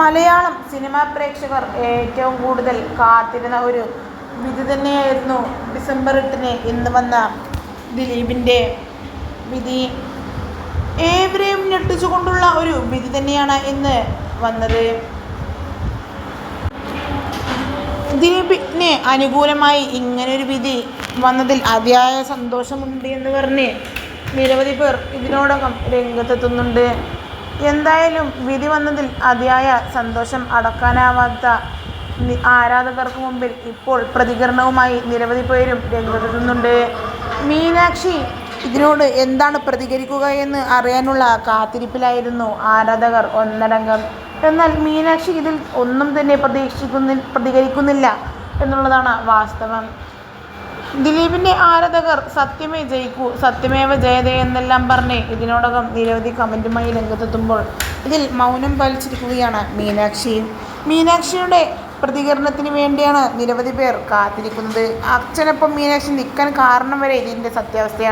Malayalam cinema പ്രേക്ഷകർ ഏറ്റവും കൂടുതൽ കാത്തിരുന്ന ഒരു വിധി തന്നെയായിരുന്നു ഡിസംബർ എട്ടിന് ഇന്ന് വന്ന ദിലീപിന്റെ വിധി. ഏവരെയും ഞെട്ടിച്ചുകൊണ്ടുള്ള ഒരു വിധി തന്നെയാണ് ഇന്ന് വന്നത്. ദിലീപിന് അനുകൂലമായി ഇങ്ങനൊരു വിധി വന്നതിൽ അതിയായ സന്തോഷമുണ്ട് എന്ന് പറഞ്ഞ് നിരവധി പേർ ഇതിനോടകം രംഗത്തെത്തുന്നുണ്ട്. എന്തായാലും വിധി വന്നതിൽ അതിയായ സന്തോഷം അടക്കാനാവാത്ത ആരാധകർക്ക് മുമ്പിൽ ഇപ്പോൾ പ്രതികരണവുമായി നിരവധി പേരും രംഗത്തെത്തുന്നുണ്ട്. മീനാക്ഷി ഇതിനോട് എന്താണ് പ്രതികരിക്കുക എന്ന് അറിയാനുള്ള കാത്തിരിപ്പിലായിരുന്നു ആരാധകർ ഒന്നടങ്കം. എന്നാൽ മീനാക്ഷി ഇതിൽ ഒന്നും തന്നെ പ്രതീക്ഷിക്കുന്ന പ്രതികരിക്കുന്നില്ല എന്നുള്ളതാണ് വാസ്തവം. ദിലീപിന്റെ ആരാധകർ സത്യമേ ജയിക്കൂ സത്യമേവ ജയതേ എന്നെല്ലാം പറഞ്ഞ് ഇതിനോടകം നിരവധി കമന്റുമായി രംഗത്തെത്തുമ്പോൾ ഇതിൽ മൗനം പാലിച്ചിരിക്കുകയാണ് മീനാക്ഷി മീനാക്ഷിയുടെ പ്രതികരണത്തിന് വേണ്ടിയാണ് നിരവധി പേർ കാത്തിരിക്കുന്നത്. അച്ഛനൊപ്പം മീനാക്ഷി നിൽക്കാൻ കാരണം വരെ ഇതിന്റെ സത്യാവസ്ഥയാണ്.